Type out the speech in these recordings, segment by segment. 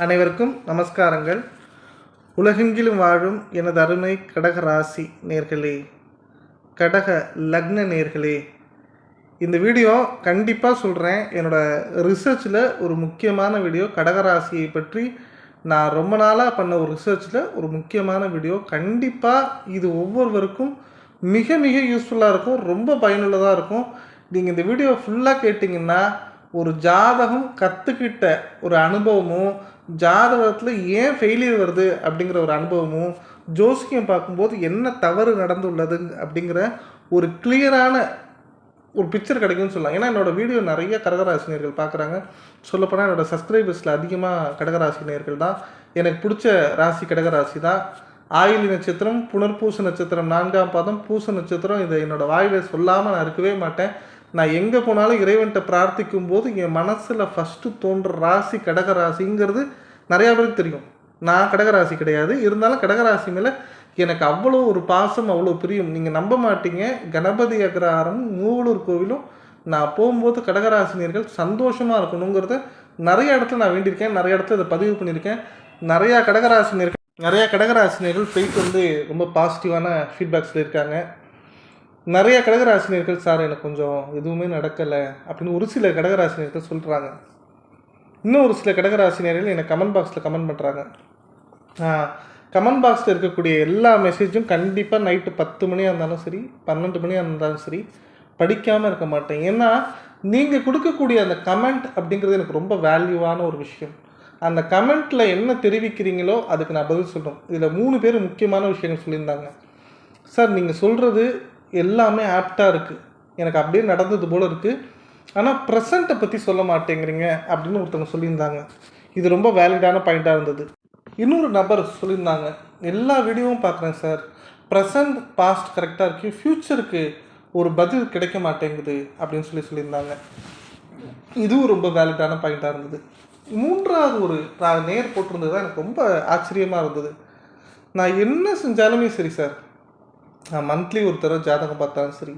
அனைவருக்கும் நமஸ்காரங்கள். உலகெங்கிலும் வாழும் எனது அருமை கடக ராசி நேர்களே கடக லக்ன நேர்களே இந்த வீடியோ கண்டிப்பாக சொல்கிறேன் என்னோடய ரிசர்ச்சில் ஒரு முக்கியமான வீடியோ கடகராசியை பற்றி நான் ரொம்ப நாளாக பண்ண ஒரு ரிசர்ச்சில் ஒரு முக்கியமான வீடியோ. கண்டிப்பாக இது ஒவ்வொருவருக்கும் மிக மிக யூஸ்ஃபுல்லாக இருக்கும் ரொம்ப பயனுள்ளதாக இருக்கும். நீங்கள் இந்த வீடியோ ஃபுல்லாக கேட்டிங்கன்னா ஒரு ஜாதகம் கற்றுக்கிட்ட ஒரு அனுபவமும் ஜாதகத்தில் ஏன் ஃபெயிலியர் வருது அப்படிங்கிற ஒரு அனுபவமும் ஜோசியம் பார்க்கும்போது என்ன தவறு நடந்துள்ளது அப்படிங்கிற ஒரு கிளியரான ஒரு பிக்சர் கிடைக்கும்னு சொல்லலாம். ஏன்னா என்னோடய வீடியோ நிறைய கடகராசினியர்கள் பார்க்குறாங்க. சொல்லப்போனால் என்னோட சப்ஸ்கிரைபர்ஸில் அதிகமாக கடகராசினியர்கள் தான். எனக்கு பிடிச்ச ராசி கடகராசி தான். ஆயுள் நட்சத்திரம் புனர்பூச நட்சத்திரம் நான்காம் பாதம் பூச நட்சத்திரம் இதை என்னோட வாயில் சொல்லாமல் நான் இருக்கவே மாட்டேன். நான் எங்கே போனாலும் இறைவன்கிட்ட பிரார்த்திக்கும் போது என் மனசில் ஃபஸ்ட்டு தோன்ற ராசி கடகராசிங்கிறது நிறையா பேருக்கு தெரியும். நான் கடகராசி கிடையாது. இருந்தாலும் கடகராசி மேலே எனக்கு அவ்வளோ ஒரு பாசம் அவ்வளோ பிரியம். நீங்கள் நம்ப மாட்டீங்க. கணபதி அக்ரஹாரம் மூவலூர் கோவிலும் நான் போகும்போது கடகராசினியர்கள் சந்தோஷமாக இருக்கணுங்கிறத நிறைய இடத்துல நான் வேண்டியிருக்கேன். நிறைய இடத்துல இதை பதிவு பண்ணியிருக்கேன். நிறையா கடகராசினியர்கள் நிறையா கடகராசினியர்கள் போயிட்டு வந்து ரொம்ப பாசிட்டிவான ஃபீட்பேக் சொல்லியிருக்காங்க. நிறைய கடகராசினியர்கள் சார் எனக்கு கொஞ்சம் எதுவுமே நடக்கலை அப்படின்னு ஒரு சில கடகராசினியர்கள் சொல்கிறாங்க இன்னும் ஒரு சில கடகராசினியர்கள் எனக்கு கமெண்ட் பாக்ஸில் கமெண்ட் பண்ணுறாங்க கமெண்ட் பாக்ஸில் இருக்கக்கூடிய எல்லா மெசேஜும் கண்டிப்பாக நைட்டு பத்து மணியாக இருந்தாலும் சரி பன்னெண்டு மணியாக இருந்தாலும் சரி படிக்காமல் இருக்க மாட்டேன். ஏன்னா நீங்கள் கொடுக்கக்கூடிய அந்த கமெண்ட் அப்படிங்கிறது எனக்கு ரொம்ப வேல்யூவான ஒரு விஷயம். அந்த கமெண்ட்டில் என்ன தெரிவிக்கிறீங்களோ அதுக்கு நான் பதில் சொல்கிறோம் இதில் மூணு பேர் முக்கியமான விஷயங்கள் சொல்லியிருந்தாங்க. சார் நீங்கள் சொல்கிறது எல்லாமே ஆப்டாக இருக்குது எனக்கு அப்படியே நடந்தது போல் இருக்குது ஆனால் ப்ரெசண்ட்டை பற்றி சொல்ல மாட்டேங்கிறீங்க அப்படின்னு ஒருத்தவங்க சொல்லியிருந்தாங்க. இது ரொம்ப வேலிடான பாயிண்ட்டாக இருந்தது. இன்னொரு நபர் சொல்லியிருந்தாங்க எல்லா வீடியோவும் பார்க்குறேன் சார் ப்ரெசண்ட் பாஸ்ட் கரெக்டாக இருக்கு. ஃப்யூச்சருக்கு ஒரு பதில் கிடைக்க மாட்டேங்குது அப்படின்னு சொல்லி சொல்லியிருந்தாங்க. இதுவும் ரொம்ப வேலிடான பாயிண்ட்டாக இருந்தது. மூன்றாவது ஒரு நான் நேர் போட்டிருந்தது தான் எனக்கு ரொம்ப ஆச்சரியமாக இருந்தது. நான் என்ன செஞ்சாலுமே சரி சார் நான் மந்த்லி ஒரு தடவை ஜாதகம் பார்த்தாலும் சரி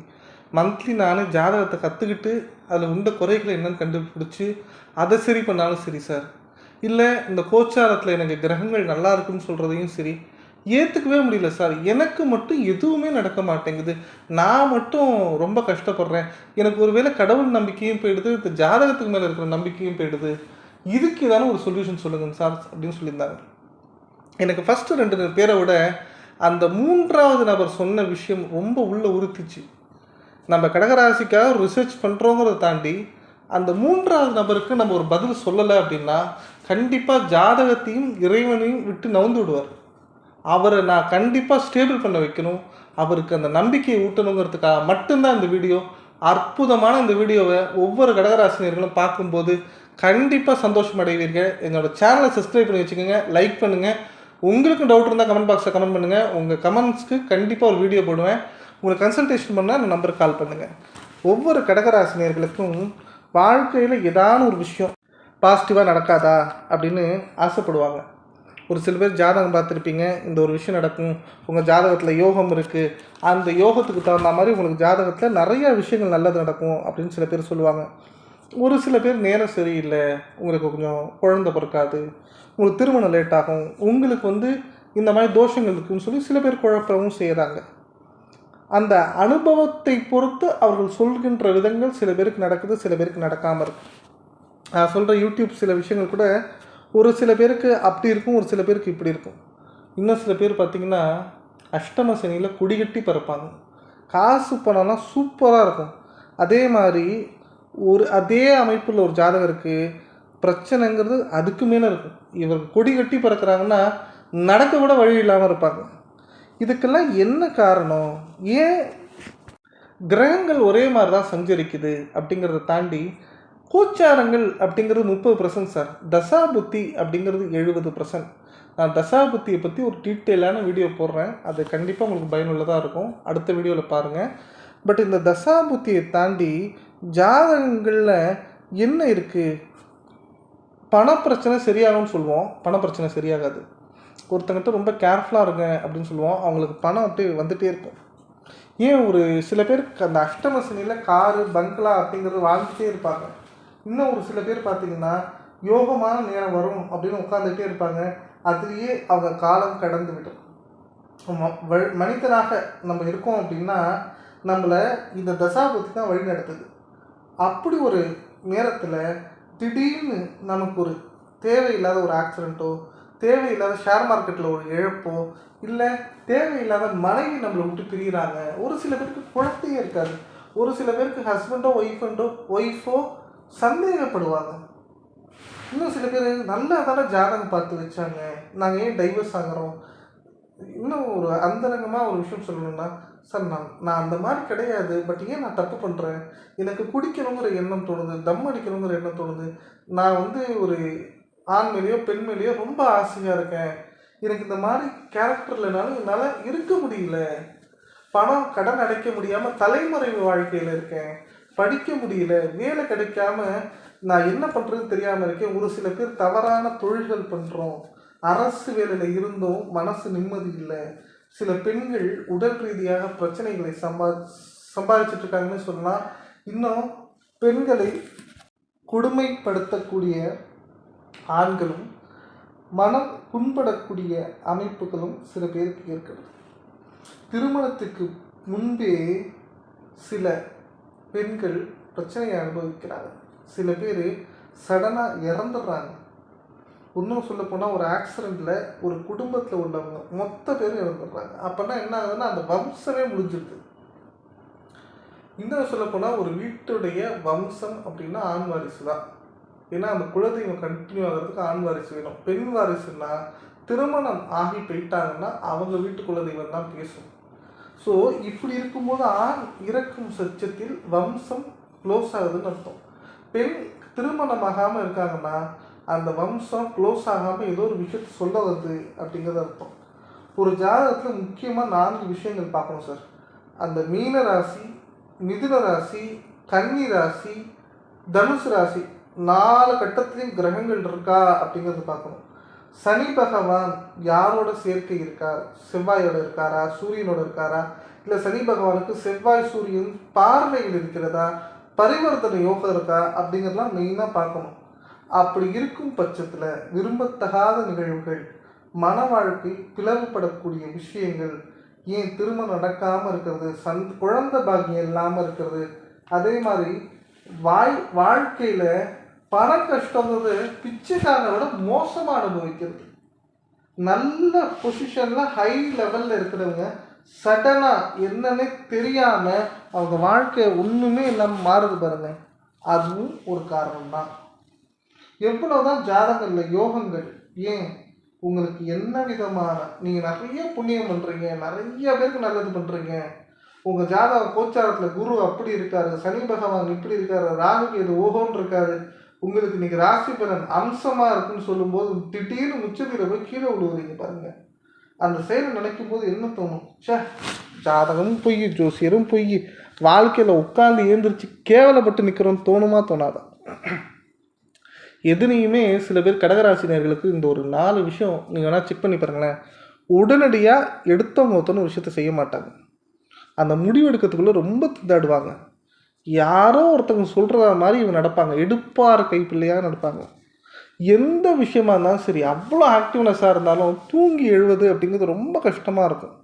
மந்த்லி நான் ஜாதகத்தை கற்றுக்கிட்டு அதில் உண்ட குறைகளை என்னன்னு கண்டுபிடிச்சி அதை சரி பண்ணாலும் சரி சார் இல்லை இந்த கோச்சாரத்தில் எனக்கு கிரகங்கள் நல்லா இருக்குன்னு சொல்கிறதையும் சரி. ஏற்றுக்கவே முடியல சார் எனக்கு மட்டும் எதுவுமே நடக்க மாட்டேங்குது. நான் மட்டும் ரொம்ப கஷ்டப்படுறேன். எனக்கு ஒருவேளை கடவுள் நம்பிக்கையும் போயிடுது இந்த ஜாதகத்துக்கு மேலே இருக்கிற நம்பிக்கையும் போயிடுது. இதுக்கு ஏதாவது ஒரு சொல்யூஷன் சொல்லுங்கள் சார் அப்படின்னு சொல்லியிருந்தாங்க. எனக்கு ஃபஸ்ட்டு ரெண்டு பேரை விட அந்த மூன்றாவது நபர் சொன்ன விஷயம் ரொம்ப உள்ளே உறுத்திச்சு. நம்ம கடகராசிக்காக ஒரு ரிசர்ச் பண்ணுறோங்கிறத தாண்டி அந்த மூன்றாவது நபருக்கு நம்ம ஒரு பதில் சொல்லலை அப்படின்னா கண்டிப்பாக ஜாதகத்தையும் இறைவனையும் விட்டு நவுந்து விடுவார். அவரை நான் கண்டிப்பாக ஸ்டேபிள் பண்ண வைக்கணும். அவருக்கு அந்த நம்பிக்கையை ஊட்டணுங்கிறதுக்காக மட்டும்தான் இந்த வீடியோ. அற்புதமான இந்த வீடியோவை ஒவ்வொரு கடகராசினியர்களும் பார்க்கும்போது கண்டிப்பாக சந்தோஷம் அடைவீர்கள். என்னோட சேனலை சப்ஸ்கிரைப் பண்ணி வச்சுக்கோங்க லைக் பண்ணுங்கள் உங்களுக்கு டவுட் இருந்தால் கமெண்ட் பாக்ஸில் கமெண்ட் பண்ணுங்கள் உங்கள் கமெண்ட்ஸ்க்கு கண்டிப்பாக ஒரு வீடியோ போடுவேன். உங்களுக்கு கன்சல்டேஷன் பண்ணால் அந்த நம்பருக்கு கால் பண்ணுங்கள் ஒவ்வொரு கடகராசினியர்களுக்கும் வாழ்க்கையில் ஏதான ஒரு விஷயம் பாசிட்டிவாக நடக்காதா அப்படின்னு ஆசைப்படுவாங்க. ஒரு சில பேர் ஜாதகம் பார்த்துருப்பீங்க இந்த ஒரு விஷயம் நடக்கும் உங்கள் ஜாதகத்தில் யோகம் இருக்குது அந்த யோகத்துக்கு தகுந்த மாதிரி உங்களுக்கு ஜாதகத்தில் நிறைய விஷயங்கள் நல்லது நடக்கும் அப்படின்னு சில பேர் சொல்லுவாங்க. ஒரு சில பேர் நேரம் சரியில்லை உங்களுக்கு கொஞ்சம் குழந்த பிறக்காது உங்களுக்கு திருமணம் லேட் ஆகும் உங்களுக்கு வந்து இந்த மாதிரி தோஷங்கள் இருக்குன்னு சொல்லி சில பேர் குழப்பவும் செய்கிறாங்க அந்த அனுபவத்தை பொறுத்து அவர்கள் சொல்கின்ற விதங்கள் சில பேருக்கு நடக்குது சில பேருக்கு நடக்காமல் இருக்கு. நான் சொல்கிற யூடியூப் சில விஷயங்கள் கூட ஒரு சில பேருக்கு அப்படி இருக்கும் ஒரு சில பேருக்கு இப்படி இருக்கும். இன்னும் சில பேர் பார்த்திங்கன்னா அஷ்டம சனியில் குடிகட்டி பிறப்பாங்க. காசு பணம்லாம் சூப்பராக இருக்கும். அதே மாதிரி ஒரு அதே அமைப்பில் ஒரு ஜாதகம் இருக்குது பிரச்சனைங்கிறது அதுக்கு மேலே இருக்கும். இவர் கொடி கட்டி பிறக்கிறாங்கன்னா நடக்க கூட வழி இல்லாமல் இருப்பாங்க. இதுக்கெல்லாம் என்ன காரணம்? ஏன் கிரகங்கள் ஒரே மாதிரி தான் சஞ்சரிக்குது அப்படிங்கிறத தாண்டி கோச்சாரங்கள் அப்படிங்கிறது முப்பது பர்சன்ட் சார் தசா புத்தி அப்படிங்கிறது எழுபது பர்சன்ட் நான் தசா புத்தியை பற்றி ஒரு டீட்டெயிலான வீடியோ போடுறேன். அது கண்டிப்பாக உங்களுக்கு பயனுள்ளதாக இருக்கும். அடுத்த வீடியோவில் பாருங்கள் பட் இந்த தசா புத்தியை தாண்டி ஜாதகங்களில் என்ன இருக்குது பணப்பிரச்சனை சரியாகும்னு சொல்லுவோம். பணப்பிரச்சனை சரியாகாது. ஒருத்தங்கிட்ட ரொம்ப கேர்ஃபுல்லாக இருங்க அப்படின்னு சொல்லுவோம். அவங்களுக்கு பணம் அப்படியே வந்துகிட்டே இருக்கும். ஏன் ஒரு சில பேருக்கு அந்த அஷ்டமசனியில் காரு பங்களா அப்படிங்கிறது வாழ்ந்துட்டே இருப்பாங்க. இன்னும் ஒரு சில பேர் பார்த்தீங்கன்னா யோகமான நேரம் வரும் அப்படின்னு உட்காந்துட்டே இருப்பாங்க. அதுலேயே அவங்க காலம் கடந்து விடும். மனிதனாக நம்ம இருக்கோம் அப்படின்னா நம்மளை இந்த தசாபுத்தி தான் வழி நடத்துது. அப்படி ஒரு நேரத்தில் திடீர்னு நமக்கு ஒரு தேவையில்லாத ஒரு ஆக்சிடெண்ட்டோ தேவையில்லாத ஷேர் மார்க்கெட்டில் ஒரு இழப்போ இல்லை தேவையில்லாத மனைவி நம்மளை விட்டு பிரிகிறாங்க ஒரு சில பேருக்கு குழந்தையே இருக்காது. ஒரு சில பேருக்கு ஹஸ்பண்டோ ஒய்ஃபண்டோ ஒய்ஃபோ சந்தேகப்படுவாங்க. இன்னும் சில பேர் நல்லா தானே ஜாதகம் பார்த்து வச்சாங்க. நாங்கள் ஏன் டைவர்ஸ் ஆகிறோம்? இன்னும் ஒரு அந்தரங்கமாக ஒரு விஷயம் சொல்லணும்னா சார் நான் நான் அந்த மாதிரி கிடையாது. பட் ஏன் நான் தப்பு பண்ணுறேன் எனக்கு குடிக்கணுங்கிற எண்ணம் தோணுது தம் அடிக்கணுங்கிற எண்ணம் தோணுது. நான் வந்து ஒரு ஆண் மேலேயோ பெண் மேலேயோ ரொம்ப ஆசையாக இருக்கேன். எனக்கு இந்த மாதிரி கேரக்டர் இல்லைனாலும் என்னால் இருக்க முடியல. பணம் கடன் அடைக்க முடியாமல் தலைமறைவு வாழ்க்கையில் இருக்கேன். படிக்க முடியல. வேலை கிடைக்காம நான் என்ன பண்ணுறதுன்னு தெரியாமல் இருக்கேன். ஒரு சில பேர் தவறான தொழில்கள் பண்ணுறோம் அரசு வேலையில் இருந்தும் மனசு நிம்மதி இல்லை. சில பெண்கள் உடல் ரீதியாக பிரச்சனைகளை சம்பா சம்பாதிச்சிட்டு இருக்காங்கன்னு சொல்லலாம் இன்னும் பெண்களை கொடுமைப்படுத்தக்கூடிய ஆண்களும் மனம் புண்படக்கூடிய அமைப்புகளும் சில பேருக்கு இருக்கிறது திருமணத்துக்கு முன்பே சில பெண்கள் பிரச்சனையை அனுபவிக்கிறாங்க சில பேர் சடனாக இறந்துடுறாங்க. இன்னும் சொல்ல போனால் ஒரு ஆக்சிடெண்ட்டில் ஒரு குடும்பத்தில் உள்ளவங்க மொத்த பேரும் இறந்துடுறாங்க. அப்போனா என்ன ஆகுதுன்னா அந்த வம்சமே முடிஞ்சிருது. இன்னும் சொல்ல போனால் ஒரு வீட்டுடைய வம்சம் அப்படின்னா ஆண் வாரிசு தான் ஏன்னா அந்த குலதெய்வம் கண்டினியூ ஆகிறதுக்கு ஆண் வாரிசு வேணும். பெண் வாரிசுன்னா திருமணம் ஆகி போயிட்டாங்கன்னா அவங்க வீட்டு குலதெய்வம் தான் பேசும். ஸோ இப்படி இருக்கும்போது ஆண் இறக்கும் சச்சத்தில் வம்சம் க்ளோஸ் ஆகுதுன்னு அர்த்தம். பெண் திருமணமாகாமல் இருக்காங்கன்னா அந்த வம்சம் க்ளோஸ் ஆகாமல் ஏதோ ஒரு விஷயத்தை சொல்ல வருது அப்படிங்கிறது அர்த்தம். ஒரு ஜாதகத்தில் முக்கியமாக நான்கு விஷயங்கள் பார்க்கணும் சார். அந்த மீன ராசி மிதுன ராசி கன்னி ராசி தனுசு ராசி நாலு கட்டத்துலேயும் கிரகங்கள் இருக்கா அப்படிங்கிறது பார்க்கணும். சனி பகவான் யாரோட சேர்க்கை இருக்கா? செவ்வாயோட இருக்காரா? சூரியனோட இருக்காரா? இல்லை சனி பகவானுக்கு செவ்வாய் சூரியன் பார்வையில் இருக்கிறதா? பரிவர்த்தனை யோகம் இருக்கா? அப்படிங்கிறதெல்லாம் மெயினாக பார்க்கணும். அப்படி இருக்கும் பட்சத்தில் விரும்பத்தகாத நிகழ்வுகள் மன வாழ்க்கை பிளவுபடக்கூடிய விஷயங்கள் ஏன் திருமணம் நடக்காமல் இருக்கிறது சந் குழந்தை பாக்கியம் இல்லாமல் இருக்கிறது அதே மாதிரி வாய் வாழ்க்கையில் பண கஷ்டங்கிறது பிச்சைக்காரனை விட மோசமாக அனுபவிக்கிறது. நல்ல பொசிஷனில் ஹை லெவலில் இருக்கிறவங்க சடனாக என்னன்னே தெரியாமல் அவங்க வாழ்க்கை ஒன்றுமே இல்லாமல் மாறுது பாருங்க. அதுவும் ஒரு காரணம் தான் எவ்வளோதான் ஜாதகங்களில் யோகங்கள் ஏன்? உங்களுக்கு என்ன விதமான நீங்கள் நிறைய புண்ணியம் பண்ணுறீங்க நிறைய பேருக்கு நல்லது பண்ணுறீங்க உங்கள் ஜாதக கோச்சாரத்தில் குரு அப்படி இருக்காரு சனி பகவான் இப்படி இருக்காரு ராகு இது ஓஹோன்னு இருக்காரு. உங்களுக்கு இன்னைக்கு ராசி பலன் அம்சமாக இருக்குன்னு சொல்லும்போது திடீர்னு உச்சத்தில் போய் கீழே விழுவுறீங்க பாருங்க. அந்த செயலை நினைக்கும் போது என்ன தோணும்? ச்சே ஜாதகம் பொய் ஜோசியரும் பொய். வாழ்க்கையில் உட்காந்து ஏந்திரிச்சு கேவலப்பட்டு நிற்கிறோன்னு தோணுமா தோணாதா? எதுனையுமே சில பேர் கடகராசினியர்களுக்கு இந்த ஒரு நாலு விஷயம் நீங்கள் வேணால் செக் பண்ணி பாருங்களேன். உடனடியாக எடுத்த மொத்தம்னு விஷயத்த செய்ய மாட்டாங்க. அந்த முடிவு எடுக்கிறதுக்குள்ளே ரொம்ப திண்டாடுவாங்க. யாரோ ஒருத்தவங்க சொல்கிறத மாதிரி இவங்க நடப்பாங்க. எடுப்பார் கைப்பிள்ளையாக நடப்பாங்க. எந்த விஷயமா இருந்தாலும் சரி அவ்வளோ ஆக்டிவ்னஸாக இருந்தாலும் தூங்கி எழுவது அப்படிங்கிறது ரொம்ப கஷ்டமாக இருக்கும்.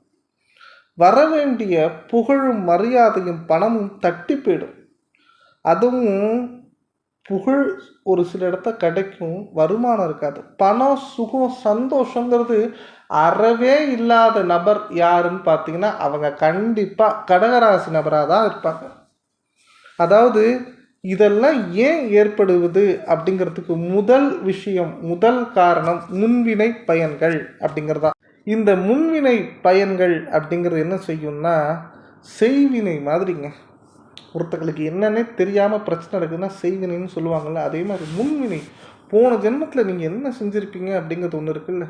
வர வேண்டிய புகழும் மரியாதையும் பணமும் தட்டி போயிடும். அதுவும் புகழ் ஒரு சில இடத்த கிடைக்கும் வருமானம் இருக்காது. பணம் சுகம் சந்தோஷங்கிறது அறவே இல்லாத நபர் யாருன்னு பார்த்தீங்கன்னா அவங்க கண்டிப்பாக கடகராசி நபராக தான் இருப்பாங்க. அதாவது இதெல்லாம் ஏன் ஏற்படுவது அப்படிங்கிறதுக்கு முதல் விஷயம் முதல் காரணம் முன்வினை பயன்கள் அப்படிங்கிறது தான் இந்த முன்வினை பயன்கள் அப்படிங்கிறது என்ன செய்யும்னா செய்வினை மாதிரிங்க. ஒருத்தங்களுக்கு என்னன்னே தெரியாமல் பிரச்சனை இருக்குதுன்னா செய்வினைன்னு சொல்லுவாங்கள்ல அதே மாதிரி முன்வினை. போன ஜென்மத்தில் நீங்கள் என்ன செஞ்சுருப்பீங்க அப்படிங்கிறது ஒன்று இருக்குல்ல.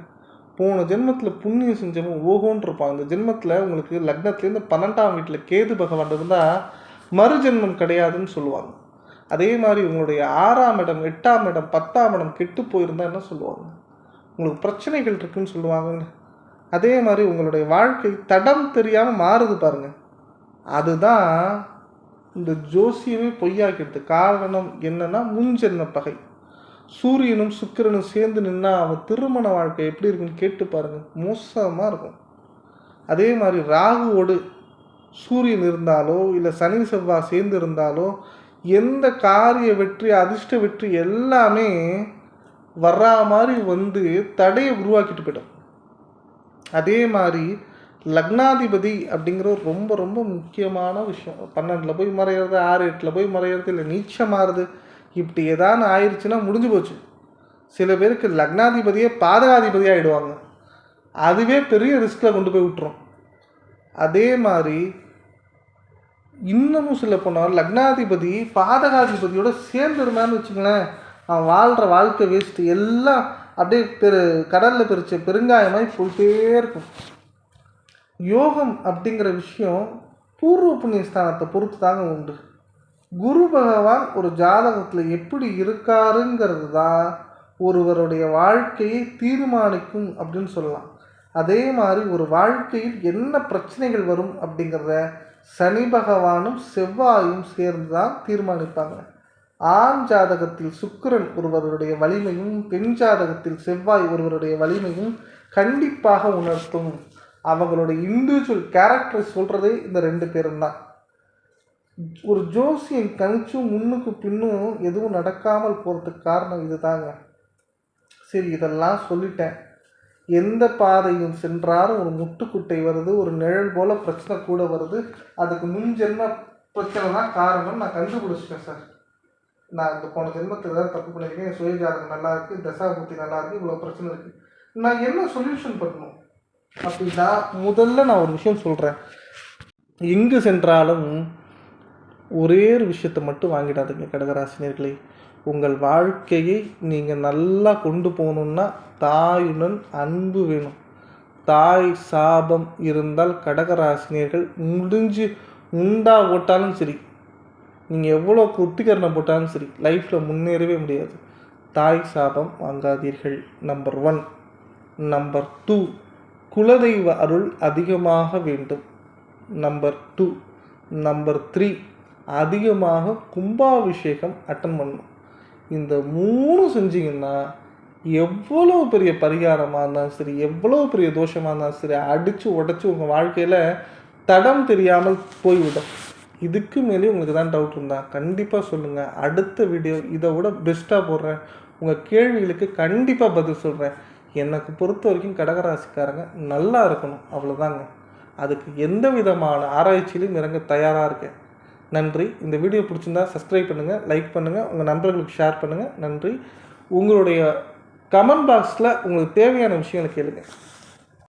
போன ஜென்மத்தில் புண்ணியம் செஞ்சவன் ஓஹோன்னு இருப்பான் இந்த ஜென்மத்தில் உங்களுக்கு லக்னத்துலேருந்து பன்னெண்டாம் வீட்டில் கேது பகவான் இருந்தால் மறுஜென்மம் கிடையாதுன்னு சொல்லுவாங்க. அதே மாதிரி உங்களுடைய ஆறாம் இடம் எட்டாம் இடம் பத்தாம் இடம் கெட்டு போயிருந்தா என்ன சொல்லுவாங்க? உங்களுக்கு பிரச்சனைகள் இருக்குன்னு சொல்லுவாங்கங்க. அதே மாதிரி உங்களுடைய வாழ்க்கை தடம் தெரியாமல் மாறுது பாருங்க. அதுதான் இந்த ஜோசியமே பொய்யாக்கிறது காரணம் என்னன்னா முன்ஜென்ம பகை. சூரியனும் சுக்கிரனும் சேர்ந்து நின்னா அவன் திருமண வாழ்க்கை எப்படி இருக்குன்னு கேட்டு பாருங்கள் மோசமாக இருக்கும். அதே மாதிரி ராகுவோடு சூரியன் இருந்தாலோ இல்லை சனி செவ்வாய் சேர்ந்து இருந்தாலோ எந்த காரிய வெற்றி அதிர்ஷ்ட வெற்றி எல்லாமே வர்றா மாதிரி வந்து தடையை உருவாக்கிட்டு போயிடும். அதே மாதிரி லக்னாதிபதி அப்படிங்கிறது ரொம்ப ரொம்ப முக்கியமான விஷயம். பன்னெண்டில் போய் மறையிறது ஆறு எட்டில் போய் மறையிறது இல்லை நீச்சமாறுது இப்படி ஏதாவது ஆயிடுச்சுன்னா முடிஞ்சு போச்சு. சில பேருக்கு லக்னாதிபதியே பாதகாதிபதி ஆகிடுவாங்க அதுவே பெரிய ரிஸ்கில் கொண்டு போய் விட்டுரும். அதே மாதிரி இன்னமும் சொல்ல போனால் லக்னாதிபதி பாதகாதிபதியோட சேர்ந்து வச்சுங்களேன் அவன் வாழ்கிற வாழ்க்கை வேஸ்ட்டு எல்லாம் அப்படியே பெரு கடலில் பிரித்த பெருங்காயமாய் போயிட்டே இருக்கும். யோகம் அப்படிங்கிற விஷயம் பூர்வ புண்ணியஸ்தானத்தை பொறுத்து தாங்க உண்டு. குரு பகவான் ஒரு ஜாதகத்தில் எப்படி இருக்காருங்கிறது தான் ஒருவருடைய வாழ்க்கையை தீர்மானிக்கும் அப்படின்னு சொல்லலாம். அதே மாதிரி ஒரு வாழ்க்கையில் என்ன பிரச்சனைகள் வரும் அப்படிங்கிறத சனி பகவானும் செவ்வாயும் சேர்ந்து தான் தீர்மானிப்பாங்க. ஆண் ஜாதகத்தில் சுக்கிரன் ஒருவருடைய வலிமையும் பெண் ஜாதகத்தில் செவ்வாய் ஒருவருடைய வலிமையும் கண்டிப்பாக உணர்த்தும். அவங்களுடைய இண்டிவிஜுவல் கேரக்டரை சொல்கிறதே இந்த ரெண்டு பேரும் தான் ஒரு ஜோசியன் கணிச்சும் முன்னுக்கு பின்னும் எதுவும் நடக்காமல் போகிறதுக்கு காரணம் இதுதாங்க. சரி இதெல்லாம் சொல்லிட்டேன். எந்த பாதையும் சென்றாலும் ஒரு முட்டுக்குட்டை வருது ஒரு நிழல் போல் பிரச்சனை கூட வருது. அதுக்கு முன் ஜென்ம பிரச்சனை தான் காரணம் நான் கண்டுபிடிச்சிட்டேன் சார். நான் இந்த போன ஜென்மத்தில் தான் தப்பு பண்ணியிருக்கேன். என் சுய நல்லா இருக்குது தசாபூர்த்தி நல்லா இருக்குது இவ்வளோ பிரச்சனை இருக்குது நான் என்ன சொல்யூஷன் பண்ணணும்? அப்படின்னா முதல்ல நான் ஒரு விஷயம் சொல்கிறேன் எங்கு சென்றாலும் ஒரே ஒரு விஷயத்தை மட்டும் வாங்கிடாதீங்க கடகராசினியர்களே. உங்கள் வாழ்க்கையை நீங்கள் நல்லா கொண்டு போகணுன்னா தாயுடன் அன்பு வேணும். தாய் சாபம் இருந்தால் கடகராசினியர்கள் முடிஞ்சு உண்டா போட்டாலும் சரி. நீங்கள் எவ்வளோ குத்திகரணம் போட்டாலும் சரி லைஃப்பில் முன்னேறவே முடியாது. தாய் சாபம் வாங்காதீர்கள். Number one. Number two. குலதெய்வ அருள் அதிகமாக வேண்டும். Number two. Number three. அதிகமாக கும்பாபிஷேகம் அட்டன் பண்ணணும். இந்த மூணு செஞ்சீங்கன்னா எவ்வளோ பெரிய பரிகாரமாக இருந்தாலும் சரி எவ்வளோ பெரிய தோஷமாக இருந்தாலும் சரி அடித்து உடச்சி உங்கள் வாழ்க்கையில் தடம் தெரியாமல் போய்விடும். இதுக்கு மேலே உங்களுக்கு தான் டவுட் இருந்தால் கண்டிப்பாக சொல்லுங்கள் அடுத்த வீடியோ இதை விட பெஸ்ட்டாக போடுறேன். உங்கள் கேள்விகளுக்கு கண்டிப்பாக பதில் சொல்கிறேன் எனக்கு பொறுத்த வரைக்கும் கடகராசிக்காரங்க நல்லா இருக்கணும். அவ்வளோதாங்க அதுக்கு எந்த விதமான ஆராய்ச்சியிலையும் இறங்க தயாராக இருக்கேன். நன்றி. இந்த வீடியோ பிடிச்சிருந்தா சப்ஸ்கிரைப் பண்ணுங்கள் லைக் பண்ணுங்கள் உங்கள் நண்பர்களுக்கு ஷேர் பண்ணுங்கள் நன்றி. உங்களுடைய கமெண்ட் பாக்ஸில் உங்களுக்கு தேவையான விஷயங்களை கேளுங்கள்